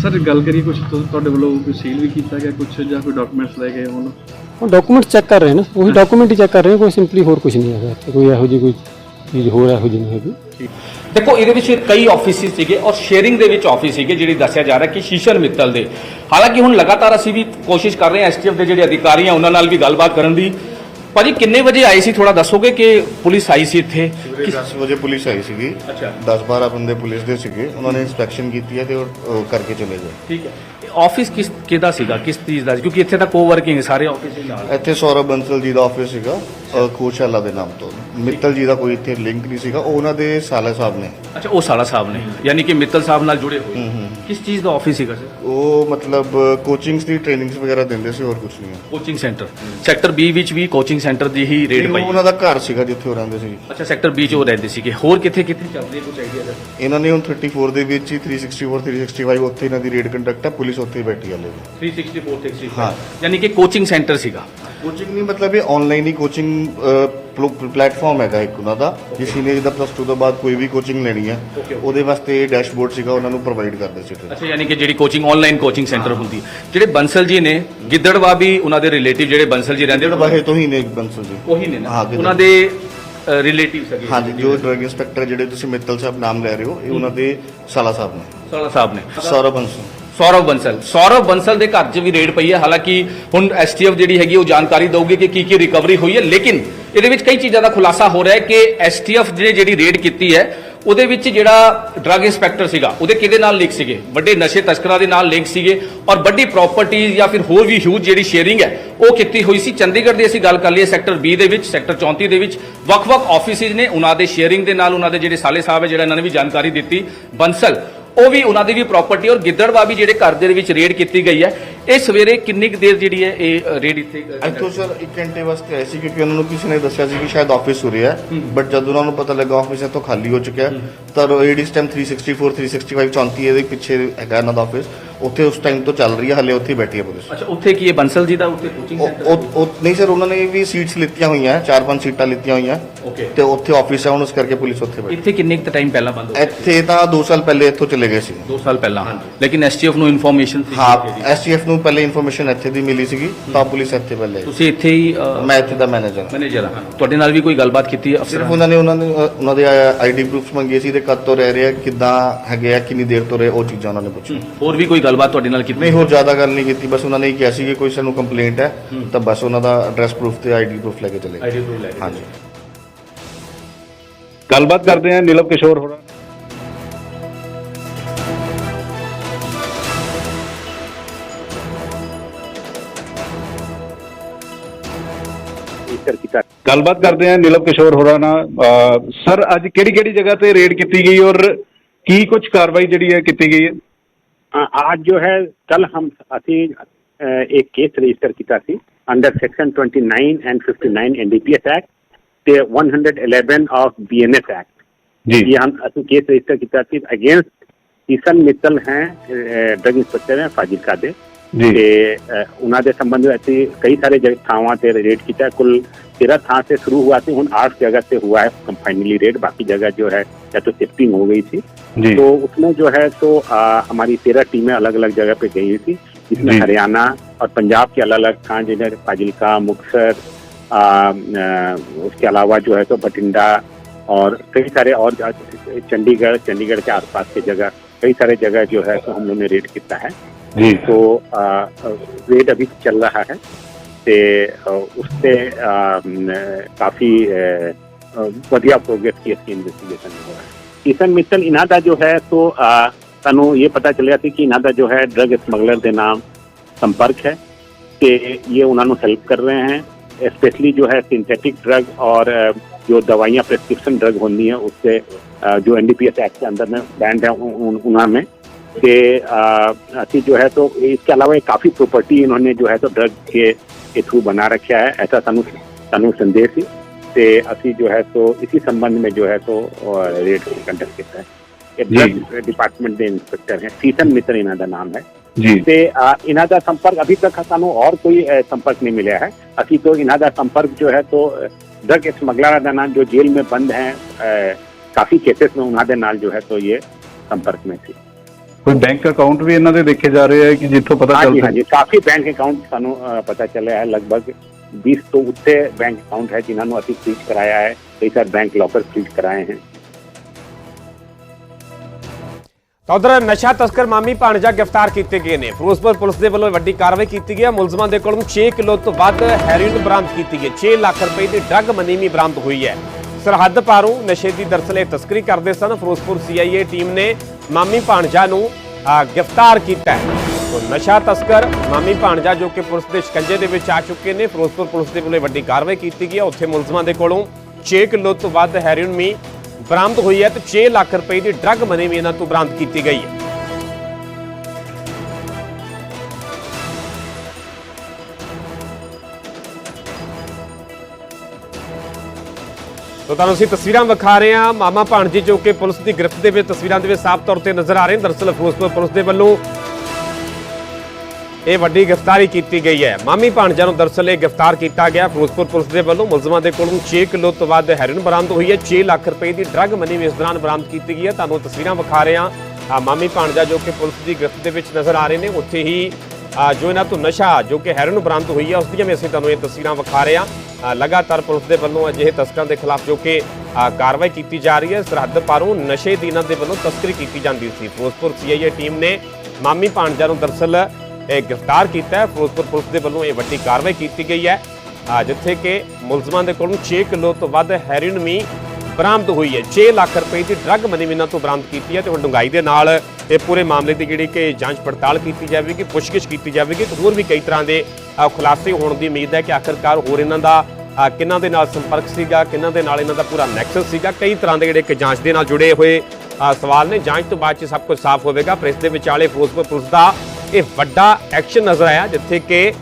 ਸਰ ਗੱਲ ਕਰੀਏ ਕੁਝ ਤੁਹਾਡੇ ਵੱਲੋਂ ਕੋਈ ਸੀਲ ਵੀ ਕੀਤਾ ਗਿਆ ਕੁਝ ਜਾਂ ਕੋਈ ਡਾਕੂਮੈਂਟਸ ਲੈ ਗਏ ਹੋਣ ਉਹ ਡਾਕੂਮੈਂਟ ਚੈੱਕ ਕਰ ਰਹੇ ਨੇ। ਉਹੀ ਡਾਕੂਮੈਂਟ ਹੀ ਚੈੱਕ ਕਰ ਰਹੇ ਨੇ ਕੋਈ ਸਿੰਪਲੀ ਹੋਰ ਕੁਝ ਨਹੀਂ ਹੈਗਾ। ਇੱਥੇ ਕੋਈ ਇਹੋ ਜਿਹੀ ਕੋਈ ਚੀਜ਼ ਹੋਰ ਇਹੋ ਜਿਹੀ ਨਹੀਂ ਹੈਗੀ। ਦੇਖੋ ਇਹਦੇ ਵਿੱਚ ਕਈ ਆਫਿਸਿਸ ਸੀਗੇ ਔਰ ਸ਼ੇਅਰਿੰਗ ਦੇ ਵਿੱਚ ਆਫਿਸ ਸੀਗੇ ਜਿਹੜੀ ਦੱਸਿਆ ਜਾ ਰਿਹਾ ਕਿ ਸ਼ੀਸ਼ਲ ਮਿੱਤਲ ਦੇ। ਹਾਲਾਂਕਿ ਹੁਣ ਲਗਾਤਾਰ ਅਸੀਂ ਵੀ ਕੋਸ਼ਿਸ਼ ਕਰ ਰਹੇ ਹਾਂ ਐਸਟੀਐਫ ਦੇ ਜਿਹੜੇ ਅਧਿਕਾਰੀ ਆ ਉਹਨਾਂ ਨਾਲ ਵੀ ਗੱਲਬਾਤ ਕਰਨ ਦੀ। ਭਾਜੀ ਕਿੰਨੇ ਵਜੇ ਆਏ ਸੀ? ਥੋੜਾ ਦੱਸੋਗੇ ਕਿ ਪੁਲਿਸ ਆਈ ਸੀ ਇੱਥੇ? ਸਵੇਰੇ 10 ਵਜੇ ਪੁਲਿਸ ਆਈ ਸੀਗੀ। ਅੱਛਾ। 10 12 ਬੰਦੇ ਪੁਲਿਸ ਦੇ ਸੀਗੇ। ਉਹਨਾਂ ਨੇ ਇਨਸਪੈਕਸ਼ਨ ਕੀਤੀ ਹੈ ਤੇ ਉਹ ਉਹ ਕਰਕੇ ਚਲੇ ਗਏ। ਠੀਕ ਹੈ। ਆਫਿਸ ਕਿਸ ਕਿਹਦਾ ਸੀਗਾ? ਕਿਸ ਚੀਜ਼ ਦਾ ਸੀ? ਕਿਉਂਕਿ ਇੱਥੇ ਤਾਂ ਕੋਵਰਕਿੰਗ ਸਾਰੇ ਆਫਿਸ ਦੇ ਨਾਲ। ਇੱਥੇ ਸੌਰਵ ਬੰਸਲ ਜੀ ਦਾ ਆਫਿਸ ਸੀਗਾ ਅ, ਖੋਸ਼ਾਲਾ ਦੇ ਨਾਮ ਤੋਂ। ਮਿੱਤਲ ਜੀ ਦਾ ਕੋਈ ਇੱਥੇ ਲਿੰਕ ਨਹੀਂ ਸੀਗਾ ਉਹ ਉਹਨਾਂ ਦੇ ਸਾਲਾ ਸਾਹਿਬ ਨੇ। ਅੱਛਾ ਉਹ ਸਾਲਾ ਸਾਹਿਬ ਨੇ। ਯਾਨੀ ਕਿ ਮਿੱਤਲ ਸਾਹਿਬ ਨਾਲ ਜੁੜੇ ਹੋਏ। ਕਿਸ ਚੀਜ਼ ਦਾ ਆਫਿਸ ਸੀਗਾ ਸਰ ਉਹ ਮਤਲਬ ਕੋਚਿੰਗਸ ਦੀ ਟ੍ਰੇਨਿੰਗਸ ਵਗੈਰਾ ਦਿੰਦੇ ਸੀ ਹੋਰ ਕੁਝ ਨਹੀਂ ਹੈ। ਕੋਚਿੰਗ ਸੈਂਟਰ ਸੈਕਟਰ ਬੀ ਵਿੱਚ ਵੀ ਕੋਚਿੰਗ ਸੈਂਟਰ ਦੀ ਹੀ ਰੇਡ ਪਈ ਉਹਨਾਂ ਦਾ ਘਰ ਸੀਗਾ ਜਿੱਥੇ ਉਹ ਰਹਿੰਦੇ ਸੀ। ਅੱਛਾ ਸੈਕਟਰ ਬੀ 'ਚ ਉਹ ਰਹਿੰਦੇ ਸੀਗੇ। ਹੋਰ ਕਿੱਥੇ ਕਿੱਥੇ ਚੱਲਦੀ ਕੁਝ ਆਈਡੀਆ ਸਰ ਇਹਨਾਂ ਨੇ ਹੁਣ 34 ਦੇ ਵਿੱਚ ਹੀ 364 365 ਉੱਥੇ ਇਹਨਾਂ ਦੀ ਰੇਡ ਕੰਡਕਟ ਹੈ ਪੁਲਿਸ ਉੱਥੇ ਹੀ ਬੈਠੀ ਹਾਲੇ ਵੀ। 364 365 ਹਾਂ। ਯਾਨੀ ਕਿ ਕੋਚਿੰਗ ਸੈਂਟਰ ਸੀਗਾ। ਕੋਚਿੰਗ ਨਹੀਂ ਮਤਲਬ ਇਹ ਆਨਲਾਈਨ ਹੀ ਕੋਚਿੰਗ ਪਲੇਟਫਾਰਮ ਹੈਗਾ ਇੱਕ ਉਹਨਾਂ ਦਾ। ਕਿਸੇ ਨੇ ਜਿੱਦਾਂ ਪਲੱਸ 2 ਤੋਂ ਬਾਅਦ ਕੋਈ ਵੀ ਕੋਚਿੰਗ ਲੈਣੀ ਹੈ ਉਹਦੇ ਵਾਸਤੇ ਡੈਸ਼ਬੋਰਡ ਸੀਗਾ ਉਹਨਾਂ ਨੂੰ ਪ੍ਰੋਵਾਈਡ ਕਰਦੇ ਸੀ ਅੱਛਾ ਯਾਨੀ ਕਿ ਜਿਹੜੀ ਕੋਚਿੰਗ ਆਨਲਾਈਨ ਕੋਚਿੰਗ ਸੈਂਟਰ ਹੁੰਦੀ ਹੈ। ਜਿਹੜੇ ਬੰਸਲ ਜੀ ਨੇ ਗਿੱਦੜਵਾ ਵੀ ਉਹਨਾਂ ਦੇ ਰਿਲੇਟਿਵ ਜਿਹੜੇ ਬੰਸਲ ਜੀ ਰਹਿੰਦੇ ਜਿਹੜੇ ਬਾਹੇ ਤੋਂ ਹੀ ਨੇ ਬੰਸਲ ਜੀ। ਉਹੀ ਨੇ ਨਾ। ਹਾਂ, ਗਿੱਦੜ। ਉਹਨਾਂ ਦੇ ਰਿਲੇਟਿਵ ਸਕੇ ਹਾਂਜੀ ਜੋ ਡਰਗ ਇੰਸਪੈਕਟਰ ਜਿਹੜੇ ਤੁਸੀਂ ਮਿੱਤਲ ਸਾਹਿਬ ਨਾਮ ਲੈ ਰਹੇ ਹੋ ਇਹ ਉਹਨਾਂ ਦੇ ਸਾਲਾ ਸਾਹਿਬ ਨੇ। ਸਾਲਾ ਸਾਹਿਬ ਨੇ। ਸੌਰਵ ਬੰਸਲ। ਸੌਰਵ ਬੰਸਲ। ਸੌਰਵ ਬੰਸਲ ਦੇ ਘਰ 'ਚ ਵੀ ਰੇਡ ਪਈ ਹੈ। ਹਾਲਾਂਕਿ ਹੁਣ ਐਸਟੀਐਫ ਜਿਹੜੀ ਹੈਗੀ ਉਹ ਜਾਣਕਾਰੀ ਦਊਗੀ ਕਿ ਕੀ ਕੀ ਰਿਕਵਰੀ ਹੋਈ ਹੈ। ਲੇਕਿਨ ਇਹਦੇ ਵਿੱਚ ਕਈ ਚੀਜ਼ਾਂ ਦਾ ਖੁਲਾਸਾ ਹੋ ਰਿਹਾ ਹੈ ਕਿ ਐਸਟੀਐਫ ਨੇ ਜਿਹੜੀ ਰੇਡ ਕੀਤੀ ਹੈ, ਉਹਦੇ ਵਿੱਚ ਜਿਹੜਾ ਡਰੱਗ ਇੰਸਪੈਕਟਰ ਸੀਗਾ, ਉਹਦੇ ਕਿਹਦੇ ਨਾਲ ਲਿੰਕ ਸੀਗੇ? ਵੱਡੇ ਨਸ਼ੇ ਤਸਕਰਾਂ ਦੇ ਨਾਲ ਲਿੰਕ ਸੀਗੇ ਔਰ ਵੱਡੀ ਪ੍ਰਾਪਰਟੀ ਜਾਂ ਫਿਰ ਹੋਰ ਵੀ ਹਿਊਜ ਜਿਹੜੀ ਸ਼ੇਅਰਿੰਗ ਹੈ, ਉਹ ਕੀਤੀ ਹੋਈ ਸੀ। ਚੰਡੀਗੜ੍ਹ ਦੀ ਅਸੀਂ ਗੱਲ ਕਰ ਲਈਏ ਸੈਕਟਰ 20 ਦੇ ਵਿੱਚ ਸੈਕਟਰ 34 ਦੇ ਵਿੱਚ। ਵੱਖ-ਵੱਖ ਆਫਿਸਿਸ ਨੇ ਉਹਨਾਂ ਦੇ ਸ਼ੇਅਰਿੰਗ ਦੇ ਨਾਲ ਉਹਨਾਂ ਦੇ ਜਿਹੜੇ ਸਾਲੇ ਸਾਹਿਬ ਹੈ, ਜਿਹੜਾ ਇਹਨਾਂ ਨੇ ਵੀ ਜਾਣਕਾਰੀ ਦਿੱਤੀ। ਬੰਸਲ ਉਹ ਵੀ ਉਹਨਾਂ ਦੀ ਵੀ ਪ੍ਰਾਪਰਟੀ ਔਰ ਗਿੱਦੜਵਾ ਵੀ ਜਿਹੜੇ ਘਰ ਦੇ ਵਿੱਚ ਰੇਡ ਕੀਤੀ ਗਈ ਹੈ। ਇਹ ਸਵੇਰੇ ਕਿੰਨੀ ਕੁ ਦੇਰ ਜਿਹੜੀ ਹੈ ਇਹ ਰੇਡ ਇੱਥੇ ਇੱਥੋਂ ਸਰ 1 ਘੰਟੇ ਵਾਸਤੇ ਆਏ ਸੀ ਕਿਉਂਕਿ ਉਹਨਾਂ ਨੂੰ ਕਿਸੇ ਨੇ ਦੱਸਿਆ ਸੀ ਕਿ ਸ਼ਾਇਦ ਆਫਿਸ ਹੋ। ਰਿਹਾ ਬਟ ਜਦ ਉਹਨਾਂ ਨੂੰ ਪਤਾ ਲੱਗਾ ਆਫਿਸ ਇੱਥੋਂ ਖਾਲੀ ਹੋ ਚੁੱਕਿਆ ਤਾਂ ਏਡੀ ਟਾਈਮ 364 365 34 ਇਹਦੇ ਪਿੱਛੇ ਹੈਗਾ ਇਹਨਾਂ ਦਾ ਆਫਿਸ ਉੱਥੇ ਉਸ ਟਾਈਮ ਤੋਂ ਚੱਲ ਰਹੀ ਹੈ ਹਲੇ ਉੱਥੇ ਬੈਠੀ ਹੈ ਪੁਲਿਸ। ਅੱਛਾ ਉੱਥੇ ਕੀ ਹੈ? ਬੰਸਲ ਜੀ ਦਾ ਉੱਥੇ ਕੋਚਿੰਗ ਸੈਂਟਰ ਉਹ- ਨਹੀਂ ਸਰ ਉਹਨਾਂ ਨੇ ਵੀ ਸੀਟਸ ਲਿੱਤੀਆਂ ਹੋਈਆਂ ਚਾਰ ਪੰਜ ਸੀਟਾਂ ਲਿੱਤੀਆਂ ਹੋਈਆਂ ਓਕੇ ਤੇ ਉੱਥੇ ਆਫਿਸ ਹੈ ਹੁਣ ਉਸ ਕਰਕੇ ਪੁਲਿਸ ਉੱਥੇ ਬੈਠੀ। ਇੱਥੇ ਕਿੰਨੇ ਕੁ ਟਾਈਮ ਪਹਿਲਾਂ ਬੰਦ ਹੋਇਆ ਇੱਥੇ ਤਾਂ 2 ਸਾਲ ਪਹਿਲੇ ਇੱਥੋਂ ਚਲੇ ਗਏ ਸੀ। 2 ਸਾਲ ਪਹਿਲਾਂ। ਲੇਕਿਨ ਐਸਟੀਐਫ ਨੂੰ ਇਨਫੋਰਮੇਸ਼ਨ ਸੀ ਹਾਂ। ਐਸਟੀਐਫ ਨੂੰ ਪਹਿਲੇ ਇਨਫੋਰਮੇਸ਼ਨ ਇੱਥੇ ਦੀ ਮਿਲੀ ਸੀਗੀ ਤਾਂ ਪੁਲਿਸ ਇੱਥੇ ਪਹਿਲੇ। ਤੁਸੀਂ ਇੱਥੇ ਹੀ ਮੈਂ ਇੱਥੇ ਦਾ ਮੈਨੇਜਰ ਹਾਂ। ਮੈਨੇਜਰ ਹਾਂ। ਤੁਹਾਡੇ ਨਾਲ ਵੀ ਕੋਈ ਗੱਲਬਾਤ ਕੀਤੀ ਹੈ ਸਿਰਫ ਅਫਸਰਾਂ ਉਹਨਾਂ ਨੇ ਉਹਨਾਂ ਨੇ ਅ, ਉਹਨਾਂ ਦੇ ਆਈਡੀ ਪ੍ਰੂਫਸ ਮੰਗੇ ਸੀ ਤੇ ਕਦ ਤੋਂ ਰਹਿ ਰਿਹਾ ਕਿੱਦਾਂ ਹੈਗੇ ਆ ਕਿੰਨੀ ਦੇਰ ਤੋਂ ਰਹੇ ਉਹ ਚੀਜ਼ਾਂ ਉਹਨਾਂ ਨੇ ਪੁੱਛੀ ਹੋਰ ਵੀ ਕੋਈ ਗੱਲਬਾਤ ਤੁਹਾਡੇ ਨਾਲ ਕੀਤੀ? ਨਹੀਂ ਹੋਰ ਜ਼ਿਆਦਾ ਗੱਲ ਨਹੀਂ ਕੀਤੀ ਬਸ ਉਹਨਾਂ ਨੇ ਹੀ ਕਿਹਾ ਸੀ ਕਿ ਕੋਈ ਸਾਨੂੰ ਕੰਪਲੇਂਟ ਹੈ ਤਾਂ ਬਸ ਉਹਨਾਂ ਦਾ ਐਡਰੈਸ ਪ੍ਰੂਫ ਤੇ ਆਈਡੀ ਪ੍ਰੂਫ ਲੈ ਕੇ ਚਲੇ ਗਏ। ਆਈਡੀ ਪ੍ਰੂਫ ਲੈ ਕੇ ਹਾਂਜੀ। ਗੱਲਬਾਤ ਕਰਦੇ ਹਾਂ ਨੀਲਮ ਕਿਸ਼ੋਰ ਹੋਰਾਂ ਗੱਲਬਾਤ ਕਰਦੇ ਹਾਂ ਨੀਲਮ ਕਿਸ਼ੋਰ ਹੋਰਾਂ ਨਾਲ ਅਹ ਸਰ ਅੱਜ ਕਿਹੜੀ ਕਿਹੜੀ ਜਗ੍ਹਾ ਤੇ ਰੇਡ ਕੀਤੀ ਗਈ ਔਰ ਕੀ ਕੁਝ ਕਾਰਵਾਈ ਜਿਹੜੀ ਹੈ ਕੀਤੀ ਗਈ ਹੈ हाँ, आज जो है कल हम असी अ, एक केस रजिस्टर किया सी under section 29 and 59 NDPS act के 111 of B N S act ये हम केस रजिस्टर की तरफ़ अगेंस्ट किशन मित्तल हैं ड्रग इंस्पेक्टर हैं फाजिल कादे के उन्होंने संबंध में ऐसी कई सारे थावा से रेड की किया कुल तेरह था से शुरू हुआ थी उन आठ जगह से हुआ है। फाइनली रेड बाकी जगह जो है या तो शिफ्टिंग हो गई थी। तो उसमें जो है तो आ, हमारी तेरह टीमें अलग अलग जगह पे गई थी। जिसमें हरियाणा और पंजाब के अलग अलग था जिन्हें फाजिलका मुक्सर उसके अलावा जो है तो बठिंडा और कई सारे और चंडीगढ़ चंडीगढ़ के आसपास के जगह कई सारे जगह जो है तो हम लोगों ने रेड किया है। तो रेड अभी चल रहा है। ते उससे काफ़ी बढ़िया प्रोग्रेस की इसकी इन्वेस्टिगेशन हो रहा है। किशन मित्तल इनादा जो है तो सू ये पता चलिया था कि इनादा जो है ड्रग स्मगलर के नाम संपर्क है। कि ये उन्होंने हेल्प कर रहे हैं। स्पेशली जो है सिंथेटिक ड्रग और uh, जो दवाइयाँ प्रेस्क्रिप्शन ड्रग होनी है उससे uh, जो एनडीपीएस एक्ट के अंदर में बैंड है उन्होंने के uh, अति जो है तो इसके अलावा ये काफ़ी प्रॉपर्टी इन्होंने जो है तो ड्रग के के थ्रू बना रखा है ऐसा सानू सानू संदेश से असी जो है तो इसी संबंध में जो है तो रेड कंडक्ट किया है। ड्रग डिपार्टमेंट के इंस्पेक्टर हैं सीतन मित्र इन्हों का नाम है। से इन्हा संपर्क अभी तक सानू और कोई संपर्क नहीं मिला है अभी तो इन्हा संपर्क जो है तो ड्रग ਸਮਗਲਰਾਂ ਦਾ ਨਾਮ ਜੋ ਜੇਲ੍ਹ ਮੇ ਬੰਦ ਹੈ ਕਾਫੀ ਕੇਸਸ ਮੇ ਉਹਨਾਂ ਦੇ ਨਾਲ ਜੋ ਹੈ ਤੋ ਇਹ ਸੰਪਰਕ ਮੇ ਸੀ। ਕੋਈ ਬੈਂਕ ਅਕਾਊਂਟ ਵੀ ਇਹਨਾਂ ਦੇ ਦੇਖੇ ਜਾ ਰਹੇ ਹੈ ਕਿ ਜਿੱਥੋਂ ਪਤਾ ਚੱਲ ਹਾਂਜੀ। ਕਾਫੀ ਬੈਂਕ ਅਕਾਊਂਟ ਸਾਨੂੰ ਪਤਾ ਚੱਲਿਆ ਹੈ ਲਗਭਗ 20 ਤੋਂ ਉੱਤੇ ਬੈਂਕ ਅਕਾਊਂਟ ਹੈ ਜਿਨ੍ਹਾਂ ਨੂੰ ਅਸੀਂ ਫ੍ਰੀਜ਼ ਕਰਾਇਆ ਹੈ। ਕਈ ਸਾਰ ਬੈਂਕ ਲੌਕਰ ਫ੍ਰੀਜ਼ ਕਰਾਏ ਹਨ ਤਾਂ ਉਧਰ ਨਸ਼ਾ ਤਸਕਰ ਮਾਮੀ ਭਾਣਜਾ ਗ੍ਰਿਫਤਾਰ ਕੀਤੇ ਗਏ ਨੇ। ਫਿਰੋਜ਼ਪੁਰ ਪੁਲਿਸ ਦੇ ਵੱਲੋਂ ਵੱਡੀ ਕਾਰਵਾਈ ਕੀਤੀ ਗਈ ਹੈ। ਮੁਲਜ਼ਮਾਂ ਦੇ ਕੋਲੋਂ 6 ਕਿਲੋ ਤੋਂ ਵੱਧ ਹੈਰੋਇਨ ਬਰਾਮਦ ਕੀਤੀ ਗਈ 6 ਲੱਖ ਰੁਪਏ ਦੀ ਡਰੱਗ ਮਨੀਮੀ ਬਰਾਮਦ ਹੋਈ ਹੈ। ਸਰਹੱਦ ਪਾਰੋਂ ਨਸ਼ੇ ਦੀ ਦਰਸਲੇ ਤਸਕਰੀ ਕਰਦੇ ਸਨ। ਫਿਰੋਜ਼ਪੁਰ ਸੀਆਈਏ ਟੀਮ ਨੇ ਮਾਮੀ ਭਾਣਜਾ ਨੂੰ ਗ੍ਰਿਫਤਾਰ ਕੀਤਾ ਹੈ। ਤੋ ਨਸ਼ਾ ਤਸਕਰ ਮਾਮੀ ਭਾਣਜਾ ਜੋ ਕਿ ਪੁਲਿਸ ਦੇ ਸ਼ਿਕੰਜੇ ਦੇ ਵਿੱਚ ਆ ਚੁੱਕੇ ਨੇ। ਫਿਰੋਜ਼ਪੁਰ ਪੁਲਿਸ ਦੇ ਵੱਲੋਂ ਵੱਡੀ ਕਾਰਵਾਈ ਕੀਤੀ ਗਈ ਹੈ। ਉੱਥੇ ਮੁਲਜ਼ਮਾਂ ਦੇ ਕੋਲੋਂ 6 ਕਿਲੋ ਤੋਂ ਵੱਧ ਹੈਰੋਇਨ ਵੀ ਬਰਾਮਦ ਹੋਈ ਹੈ ਤੇ 6 ਲੱਖ ਰੁਪਏ ਦੀ ਡਰੱਗ ਮਨੀ ਵੀ ਇਹਨਾਂ ਤੋਂ ਬਰਾਮਦ ਕੀਤੀ ਗਈ ਹੈ ਤੋ ਤੁਹਾਨੂੰ ਅਸੀਂ ਤਸਵੀਰਾਂ ਵਿਖਾ ਰਹੇ ਹਾਂ ਮਾਮਾ ਭਾਣਜੀ ਜੋ ਕਿ ਪੁਲਿਸ ਦੀ ਗ੍ਰਿਫਤ ਦੇ ਵਿੱਚ ਤਸਵੀਰਾਂ ਦੇ ਵਿੱਚ ਸਾਫ਼ ਤੌਰ ਤੇ ਨਜ਼ਰ ਆ ਰਹੇ ਨੇ ਦਰਅਸਲ ਫਿਰੋਜ਼ਪੁਰ ਪੁਲਿਸ ਦੇ ਵੱਲੋਂ ਇਹ ਵੱਡੀ ਗ੍ਰਿਫਤਾਰੀ ਕੀਤੀ ਗਈ ਹੈ। ਮਾਮੀ ਭਾਣਜਾ ਨੂੰ ਦਰਸਲ ਇਹ ਗ੍ਰਿਫਤਾਰ ਕੀਤਾ ਗਿਆ। ਫਿਰੋਜ਼ਪੁਰ ਪੁਲਿਸ ਦੇ ਵੱਲੋਂ ਮੁਲਜ਼ਮਾਂ ਦੇ ਕੋਲੋਂ 6 ਕਿਲੋ ਤੋਂ ਵੱਧ ਹੈਰੋਇਨ ਬਰਾਮਦ ਹੋਈ ਹੈ। 6 ਲੱਖ ਰੁਪਏ ਦੀ ਡਰੱਗ ਮਨੀ ਵੀ ਇਸ ਦੌਰਾਨ ਬਰਾਮਦ ਕੀਤੀ ਗਈ ਹੈ। ਤੁਹਾਨੂੰ ਤਸਵੀਰਾਂ ਵਿਖਾ ਰਹੇ ਹਾਂ। ਆਹ ਮਾਮੀ ਭਾਣਜਾ ਜੋ ਕਿ ਪੁਲਿਸ ਦੀ ਗ੍ਰਿਫਤ ਦੇ ਵਿੱਚ ਨਜ਼ਰ ਆ ਰਹੇ ਨੇ, ਉੱਥੇ ਹੀ ਜੋ ਇਹਨਾਂ ਤੋਂ ਨਸ਼ਾ, ਜੋ ਕਿ ਹੈਰੋਇਨ ਬਰਾਮਦ ਹੋਈ ਹੈ, ਉਸ ਦੀਆਂ ਵੀ ਅਸੀਂ ਤੁਹਾਨੂੰ ਇਹ ਤਸਵੀਰਾਂ ਵਿਖਾ ਰਹੇ ਹਾਂ। ਲਗਾਤਾਰ ਪੁਲਿਸ ਦੇ ਵੱਲੋਂ ਅਜਿਹੇ ਤਸਕਰਾਂ ਦੇ ਖਿਲਾਫ ਜੋ ਕਿ ਕਾਰਵਾਈ ਕੀਤੀ ਜਾ ਰਹੀ ਹੈ। ਸਰਹੱਦ ਪਾਰੋਂ ਨਸ਼ੇ ਦੀ ਇਹਨਾਂ ਦੇ ਵੱਲੋਂ ਤਸਕਰੀ ਕੀਤੀ ਜਾਂਦੀ ਸੀ। ਫਿਰੋਜ਼ਪੁਰ ਸੀਆਈਏ ਟੀਮ ਨੇ ਮਾਮੀ ਭਾਣਜਾ ਨੂੰ ਦਰਸਲ ਗ੍ਰਿਫਤਾਰ ਕੀਤਾ ਹੈ। ਫਿਰੋਜ਼ਪੁਰ ਪੁਲਿਸ ਦੇ ਵੱਲੋਂ ਇਹ ਵੱਡੀ ਕਾਰਵਾਈ ਕੀਤੀ ਗਈ ਹੈ। ਜਿੱਥੇ ਕਿ ਮੁਲਜ਼ਮਾਂ ਦੇ ਕੋਲੋਂ 6 ਕਿਲੋ ਤੋਂ ਵੱਧ ਹੈਰੋਇਨ ਵੀ ਬਰਾਮਦ ਹੋਈ ਹੈ। 6 ਲੱਖ ਰੁਪਏ ਦੀ ਡਰੱਗ ਮਨੀ ਵੀ ਇਹਨਾਂ ਤੋਂ ਬਰਾਮਦ ਕੀਤੀ ਹੈ ਤੇ ਹੁਣ ਡੂੰਘਾਈ ਦੇ ਨਾਲ ਇਹ ਪੂਰੇ ਮਾਮਲੇ ਦੀ ਜਿਹੜੀ ਕਿ ਜਾਂਚ ਪੜਤਾਲ ਕੀਤੀ ਜਾਵੇਗੀ ਪੁੱਛਗਿੱਛ ਕੀਤੀ ਜਾਵੇਗੀ ਤੇ ਹੋਰ ਵੀ ਕਈ ਤਰ੍ਹਾਂ ਦੇ ਖੁਲਾਸੇ ਹੋਣ ਦੀ ਉਮੀਦ ਹੈ ਕਿ ਆਖਰਕਾਰ ਹੋਰ ਇਹਨਾਂ ਦਾ ਅ, ਕਿਹਨਾਂ ਦੇ ਨਾਲ ਸੰਪਰਕ ਸੀਗਾ ਕਿਹਨਾਂ ਦੇ ਨਾਲ ਇਹਨਾਂ ਦਾ ਪੂਰਾ ਨੈਕਸਸ ਸੀਗਾ। ਕਈ ਤਰ੍ਹਾਂ ਦੇ ਜਿਹੜੇ ਕਿ ਜਾਂਚ ਦੇ ਨਾਲ ਜੁੜੇ ਹੋਏ ਸਵਾਲ ਨੇ। ਜਾਂਚ ਤੋਂ ਬਾਅਦ ਚ ਸਭ ਕੁਝ ਸਾਫ਼ ਹੋਵੇਗਾ। ਪ੍ਰੈਸ ਦੇ ਵਿਚਾਲੇ ਫਿਰੋਜ਼ਪੁਰ ਪੁਲਿਸ ਦਾ ਇਹ ਵੱਡਾ ਐਕਸ਼ਨ ਨਜ਼ਰ ਆਇਆ, ਜਿੱਥੇ ਕਿ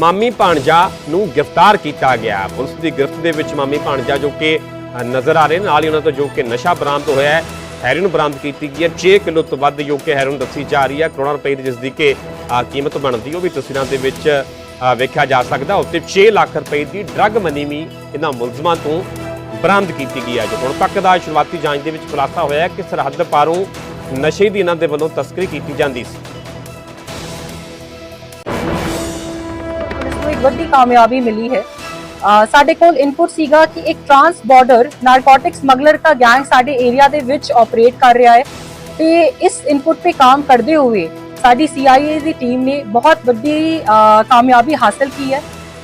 ਮਾਮੀ ਭਾਣਜਾ ਨੂੰ ਗ੍ਰਿਫਤਾਰ ਕੀਤਾ ਗਿਆ। ਪੁਲਿਸ ਦੀ ਗ੍ਰਿਫਤ ਦੇ ਵਿੱਚ ਮਾਮੀ ਭਾਣਜਾ ਜੋ ਕਿ ਨਜ਼ਰ ਆ ਰਹੇ ਨਾਲ ਹੀ ਉਹਨਾਂ ਤੋਂ ਜੋ ਕਿ ਨਸ਼ਾ ਬਰਾਮਦ ਹੋਇਆ ਹੈ, ਹੈਰੋਇਨ ਬਰਾਮਦ ਕੀਤੀ ਗਈ ਹੈ। 6 ਕਿਲੋ ਤੋਂ ਵੱਧ ਜੋ ਕਿ ਹੈਰੋਇਨ ਦੱਸੀ ਜਾ ਰਹੀ ਹੈ। ਕਰੋੜਾਂ ਰੁਪਏ ਦੀ ਜਿਸ ਦੀ ਕਿ ਕੀਮਤ ਬਣਦੀ, ਉਹ ਵੀ ਤਸਵੀਰਾਂ ਦੇ ਵਿੱਚ ਵੇਖਿਆ ਜਾ ਸਕਦਾ। ਉੱਤੇ 6 ਲੱਖ ਰੁਪਏ ਦੀ ਡਰੱਗ ਮਨੀ ਵੀ ਇਹਨਾਂ ਮੁਲਜ਼ਮਾਂ ਤੋਂ ਬਰਾਮਦ ਕੀਤੀ ਗਈ ਹੈ। ਜੋ ਹੁਣ ਤੱਕ ਦਾ ਸ਼ੁਰੂਆਤੀ ਜਾਂਚ ਦੇ ਵਿੱਚ ਖੁਲਾਸਾ ਹੋਇਆ ਕਿ ਸਰਹੱਦ ਪਾਰੋਂ ਨਸ਼ੇ ਦੀ ਇਹਨਾਂ ਦੇ ਵੱਲੋਂ ਤਸਕਰੀ ਕੀਤੀ ਜਾਂਦੀ ਸੀ। ਵੱਡੀ ਕਾਮਯਾਬੀ ਮਿਲੀ ਹੈ ਅ, ਸਾਡੇ ਕੋਲ ਇਨਪੁਟ ਸੀਗਾ ਕਿ ਇੱਕ ਟਰਾਂਸ ਬਾਰਡਰ ਨਾਰਕੋਟਿਕ ਸਮਗਲਰ ਦਾ ਗੈਂਗ ਸਾਡੇ ਏਰੀਆ ਦੇ ਵਿੱਚ ਆਪਰੇਟ ਕਰ ਰਿਹਾ ਹੈ ਤੇ ਇਸ ਇਨਪੁਟ ਤੇ ਕੰਮ ਕਰਦੇ ਹੋਏ ਸਾਡੀ CIA ਦੀ ਟੀਮ ਨੇ ਬਹੁਤ ਵੱਡੀ ਅ, ਕਾਮਯਾਬੀ ਹਾਸਲ ਕੀ ਹੈ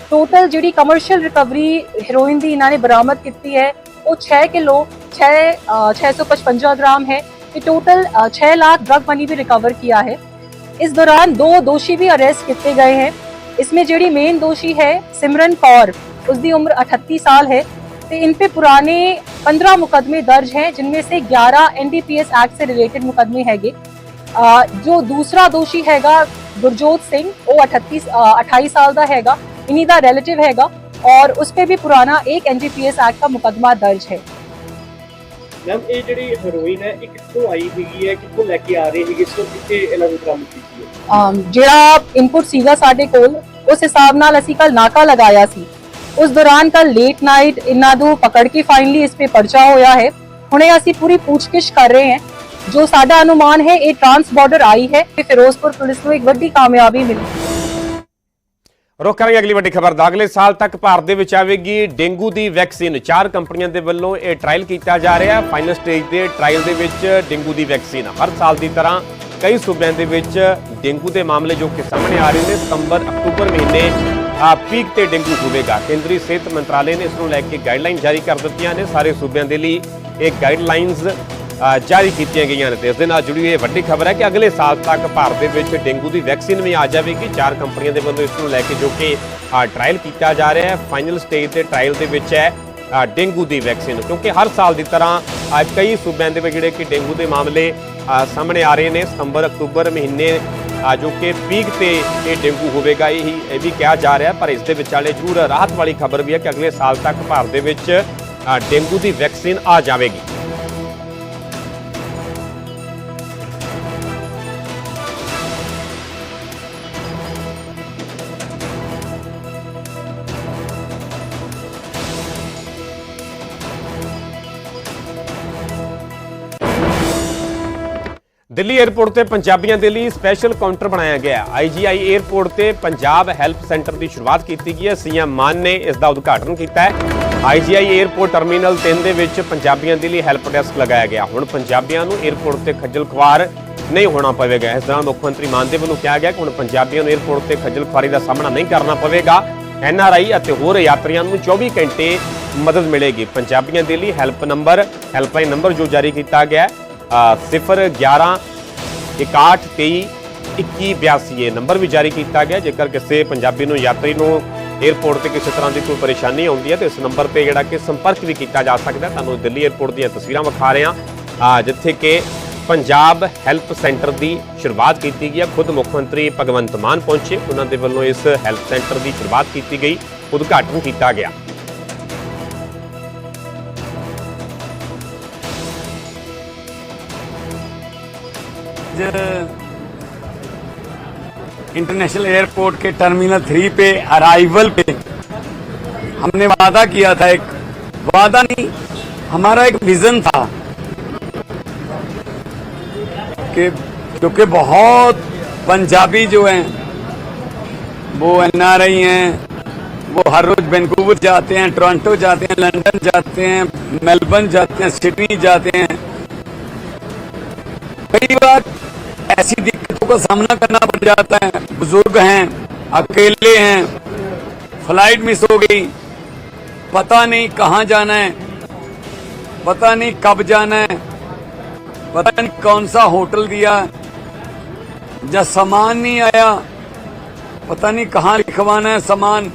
ਟੋਟਲ ਜਿਹੜੀ ਕਮਰਸ਼ੀਅਲ ਰਿਕਵਰੀ ਹੈਰੋਇਨ ਦੀ ਇਹਨਾਂ ਨੇ ਬਰਾਮਦ ਕੀਤੀ ਹੈ ਉਹ 6 ਕਿਲੋ 6 ਅ, 655 ग्राम है ये टोटल 6 लाख ड्रग मनी भी रिकवर किया है इस दौरान दो दोषी भी अरेस्ट किए गए हैं इसमें ਜਿਹੜੀ ਮੇਨ ਦੋਸ਼ੀ ਹੈ ਸਿਮਰਨ ਕੌਰ उसकी उम्र 38 साल है तो इन पे पुराने 15 मुकदमे दर्ज हैं जिनमें से 11 एनडीपीएस एक्ट से रिलेटेड मुकदमे हैगे अ, जो दूसरा दोषी हैगा गुरजोत सिंह वो 38 अ, 28 साल ਦਾ ਹੈਗਾ ਇਨੀ ਦਾ ਰਿਲੇਟਿਵ ਹੈਗਾ और उस पे भी पुराना एक एनडीपीएस एक्ट का मुकदमा दर्ज है ਮੈਮ, ਇਹ ਜਿਹੜੀ ਹੈਰੋਇਨ ਹੈ, ਇਹ ਕਿੱਥੋਂ ਆਈ ਹੈਗੀ ਹੈ? ਕਿੱਥੋਂ ਲੈ ਕੇ ਆ ਰਹੀ ਹੈਗੀ ਇਸ ਤੋਂ ਕਿੱਥੇ ਇਹਨਾਂ ਨੂੰ ਬਰਾਮਦ ਕੀਤੀ ਹੈ ਅਮ, ਜਿਹੜਾ ਇਨਪੁਟ ਸੀਗਾ ਸਾਡੇ ਕੋਲ, ਉਸ ਹਿਸਾਬ ਨਾਲ ਅਸੀਂ ਕੱਲ ਨਾਕਾ ਲਗਾਇਆ ਸੀ। ਉਸ ਦੌਰਾਨ ਕੱਲ ਲੇਟ ਨਾਈਟ ਇਹਨਾਂ ਨੂੰ ਪਕੜ ਕੇ ਫਾਈਨਲੀ ਇਸ ਤੇ ਪਰਚਾ ਹੋਇਆ ਹੈ। ਹੁਣੇ ਅਸੀਂ ਪੂਰੀ ਪੁੱਛਗਿੱਛ ਕਰ ਰਹੇ ਹਾਂ। ਜੋ ਸਾਡਾ ਅਨੁਮਾਨ ਹੈ, ਇਹ ਟ੍ਰਾਂਸ ਬਾਰਡਰ ਆਈ ਹੈ ਤੇ ਫਿਰੋਜ਼ਪੁਰ ਪੁਲਿਸ ਨੂੰ ਇੱਕ ਵੱਡੀ ਕਾਮਯਾਬੀ ਮਿਲੀ। ਰੁਕ ਕਰਾਂਗੇ ਅਗਲੀ ਵੱਡੀ ਖਬਰ ਦਾ। ਅਗਲੇ ਸਾਲ ਤੱਕ ਭਾਰਤ ਦੇ ਵਿੱਚ ਆਵੇਗੀ ਡੇਂਗੂ ਦੀ ਵੈਕਸੀਨ। ਚਾਰ ਕੰਪਨੀਆਂ ਦੇ ਵੱਲੋਂ ਇਹ ਟ੍ਰਾਇਲ ਕੀਤਾ ਜਾ ਰਿਹਾ। ਹੈ ਫਾਈਨਲ ਸਟੇਜ ਦੇ ਟ੍ਰਾਇਲ ਦੇ ਵਿੱਚ ਡੇਂਗੂ ਦੀ ਵੈਕਸੀਨ। ਹਰ ਸਾਲ ਦੀ ਤਰ੍ਹਾਂ ਕਈ ਸੂਬਿਆਂ ਦੇ ਵਿੱਚ ਡੇਂਗੂ ਦੇ ਮਾਮਲੇ ਜੋ ਕਿ ਸਾਹਮਣੇ ਆ ਰਹੇ ਨੇ, ਸਤੰਬਰ, ਅਕਤੂਬਰ ਮਹੀਨੇ ਆ ਪੀਕ ਤੇ ਡੇਂਗੂ ਹੋਵੇਗਾ। ਕੇਂਦਰੀ ਸਿਹਤ ਮੰਤਰਾਲੇ ਨੇ ਇਸ ਨੂੰ ਲੈ ਕੇ ਗਾਈਡਲਾਈਨ ਜਾਰੀ ਕਰ ਦਿੱਤੀਆਂ ਨੇ। ਸਾਰੇ ਸੂਬਿਆਂ ਦੇ ਲਈ ਇਹ ਗਾਈਡਲਾਈਨਸ ਜਾਰੀ ਕੀਤੀਆਂ ਗਈਆਂ ਨੇ ਤੇ ਇਸ ਦੇ ਨਾਲ ਜੁੜੀ ਹੋਈ ਇਹ ਵੱਡੀ ਖਬਰ ਹੈ ਕਿ ਅਗਲੇ ਸਾਲ ਤੱਕ ਭਾਰਤ ਦੇ ਵਿੱਚ ਡੇਂਗੂ ਦੀ ਵੈਕਸੀਨ ਵੀ ਆ ਜਾਵੇਗੀ। ਚਾਰ ਕੰਪਨੀਆਂ ਦੇ ਵੱਲੋਂ ਇਸ ਨੂੰ ਲੈ ਕੇ ਜੋ ਕਿ ਟ੍ਰਾਇਲ ਕੀਤਾ ਜਾ ਰਿਹਾ ਹੈ। ਫਾਈਨਲ ਸਟੇਜ ਦੇ ਟ੍ਰਾਇਲ ਦੇ ਵਿੱਚ ਹੈ ਡੇਂਗੂ ਦੀ ਵੈਕਸੀਨ। ਕਿਉਂਕਿ ਹਰ ਸਾਲ ਦੀ ਤਰ੍ਹਾਂ ਕਈ ਸੂਬਿਆਂ ਦੇ ਵਿੱਚ ਜਿਹੜੇ ਕਿ ਡੇਂਗੂ ਦੇ ਮਾਮਲੇ ਸਾਹਮਣੇ ਆ ਰਹੇ ਨੇ। ਸਤੰਬਰ, ਅਕਤੂਬਰ ਮਹੀਨੇ ਜੋ ਕਿ ਪੀਕ ਤੇ ਇਹ ਡੇਂਗੂ ਹੋਵੇਗਾ, ਇਹ ਇਹ ਵੀ ਕਿਹਾ ਜਾ ਰਿਹਾ ਪਰ ਇਸ ਦੇ ਵਿਚਾਲੇ ਜ਼ਰੂਰ ਰਾਹਤ ਵਾਲੀ ਖਬਰ ਵੀ ਹੈ ਕਿ ਅਗਲੇ ਸਾਲ ਤੱਕ ਭਾਰਤ ਦੇ ਵਿੱਚ ਡੇਂਗੂ ਦੀ ਵੈਕਸੀਨ ਆ ਜਾਵੇਗੀ। ਦਿੱਲੀ 에ਅਰਪੋਰਟ ਤੇ ਪੰਜਾਬੀਆਂ ਦੇ ਲਈ ਸਪੈਸ਼ਲ ਕਾਊਂਟਰ ਬਣਾਇਆ ਗਿਆ। ਆਈਜੀਆਈ 에ਅਰਪੋਰਟ ਤੇ ਪੰਜਾਬ ਹੈਲਪ ਸੈਂਟਰ ਦੀ ਸ਼ੁਰੂਆਤ ਕੀਤੀ ਗਈ ਹੈ। ਸੀਐਮ ਮਾਨ ਨੇ ਇਸ ਦਾ ਉਦਘਾਟਨ ਕੀਤਾ ਹੈ। ਆਈਜੀਆਈ 에ਅਰਪੋਰਟ ਟਰਮੀਨਲ 3 ਦੇ ਵਿੱਚ ਪੰਜਾਬੀਆਂ ਦੇ ਲਈ ਹੈਲਪ ਡੈਸਕ ਲਗਾਇਆ ਗਿਆ। ਹੁਣ ਪੰਜਾਬੀਆਂ ਨੂੰ 에ਅਰਪੋਰਟ ਤੇ ਖੱਜਲ ਖਵਾਰ ਨਹੀਂ ਹੋਣਾ ਪਵੇਗਾ। ਇਸ ਦੌਰਾਨ ਮੁੱਖ ਮੰਤਰੀ ਮਾਨ ਦੇ ਵੱਲੋਂ ਕਿਹਾ ਗਿਆ ਕਿ ਹੁਣ ਪੰਜਾਬੀਆਂ ਨੂੰ 에ਅਰਪੋਰਟ ਤੇ ਖੱਜਲ ਖਵਾਰੀ ਦਾ ਸਾਹਮਣਾ ਨਹੀਂ ਕਰਨਾ ਪਵੇਗਾ। ਐਨਆਰਆਈ ਅਤੇ ਹੋਰ ਯਾਤਰੀਆਂ ਨੂੰ 24 ਘੰਟੇ ਮਦਦ ਮਿਲੇਗੀ। ਪੰਜਾਬੀਆਂ ਦੇ ਲਈ ਹੈਲਪ ਨੰਬਰ, ਹੈਲਪਲਾਈਨ ਨੰਬਰ ਜੋ ਜਾਰੀ ਕੀਤਾ ਗਿਆ 011 6123 2182 ਇਹ ਨੰਬਰ ਵੀ ਜਾਰੀ ਕੀਤਾ ਗਿਆ। ਜੇਕਰ ਕਿਸੇ ਪੰਜਾਬੀ ਨੂੰ, ਯਾਤਰੀ ਨੂੰ 에ਅਰਪੋਰਟ ਤੇ ਕਿਸੇ ਤਰ੍ਹਾਂ ਦੀ ਕੋਈ ਪਰੇਸ਼ਾਨੀ ਆਉਂਦੀ ਹੈ, ਤਾਂ ਇਸ ਨੰਬਰ ਤੇ ਜਿਹੜਾ ਕਿ ਸੰਪਰਕ ਵੀ ਕੀਤਾ ਜਾ ਸਕਦਾ ਤੁਹਾਨੂੰ ਦਿੱਲੀ 에ਅਰਪੋਰਟ ਦੀਆਂ ਤਸਵੀਰਾਂ ਵਿਖਾ ਰਹੇ ਹਾਂ। ਜਿੱਥੇ ਕਿ ਪੰਜਾਬ ਹੈਲਪ ਸੈਂਟਰ ਦੀ ਸ਼ੁਰੂਆਤ ਕੀਤੀ ਗਈ ਹੈ। ਖੁਦ ਮੁੱਖ ਮੰਤਰੀ ਭਗਵੰਤ ਮਾਨ ਪਹੁੰਚੇ। ਉਹਨਾਂ ਦੇ ਵੱਲੋਂ ਇਸ ਹੈਲਪ ਸੈਂਟਰ ਦੀ ਸ਼ੁਰੂਆਤ ਕੀਤੀ ਗਈ। ਉਦਘਾਟਨ ਕੀਤਾ ਗਿਆ। इंटरनेशनल एयरपोर्ट के टर्मिनल थ्री पे अराइवल पे हमने वादा किया था एक। वादा नहीं, हमारा एक विजन था कि क्योंकि बहुत पंजाबी जो हैं, वो एनआरआई हैं, वो हर रोज वैंकूवर जाते हैं टोरंटो जाते हैं लंदन जाते हैं मेलबर्न जाते हैं सिडनी जाते हैं। कई बार ऐसी दिक्कतों का सामना करना पड़ जाता है। बुज़ुर्ग हैं, अकेले हैं, फ़्लाइट मिस हो गई, पता नहीं कहाँ जाना है, पता नहीं कब जाना है, पता नहीं कौन सा होटल दिया जब सामान नहीं आया, पता नहीं कहाँ लिखवाना है सामान।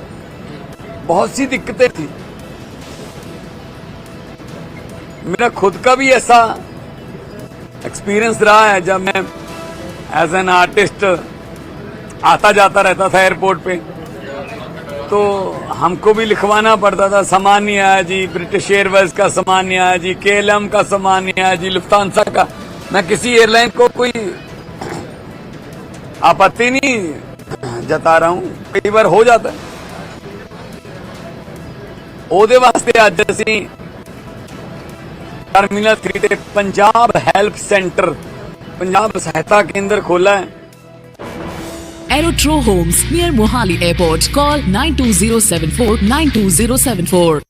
बहुत सी दिक्कतें थी। मेरा खुद का भी ऐसा एक्सपीरियंस रहा है, जब मैं एज एन आर्टिस्ट आता जाता रहता था एयरपोर्ट पे तो हमको भी लिखवाना पड़ता था सामान नहीं आया जी ब्रिटिश एयरवेज का सामान नहीं आया जी के का सामान नहीं आया जी लुफ्तानसा का मैं किसी एयरलाइन को कोई आपत्ति नहीं जता रहा हूं कई बार हो जाता है ਉਹਦੇ ਵਾਸਤੇ ਅੱਜ ਅਸੀਂ ਟਰਮੀਨਲ 3 ਤੇ ਪੰਜਾਬ ਹੈਲਪ ਸੈਂਟਰ ਪੰਜਾਬ ਸਹਾਇਤਾ ਕੇਂਦਰ ਖੋਲਾ ਹੈ Aerotro Homes near Mohali Airport. Call 92074 92074.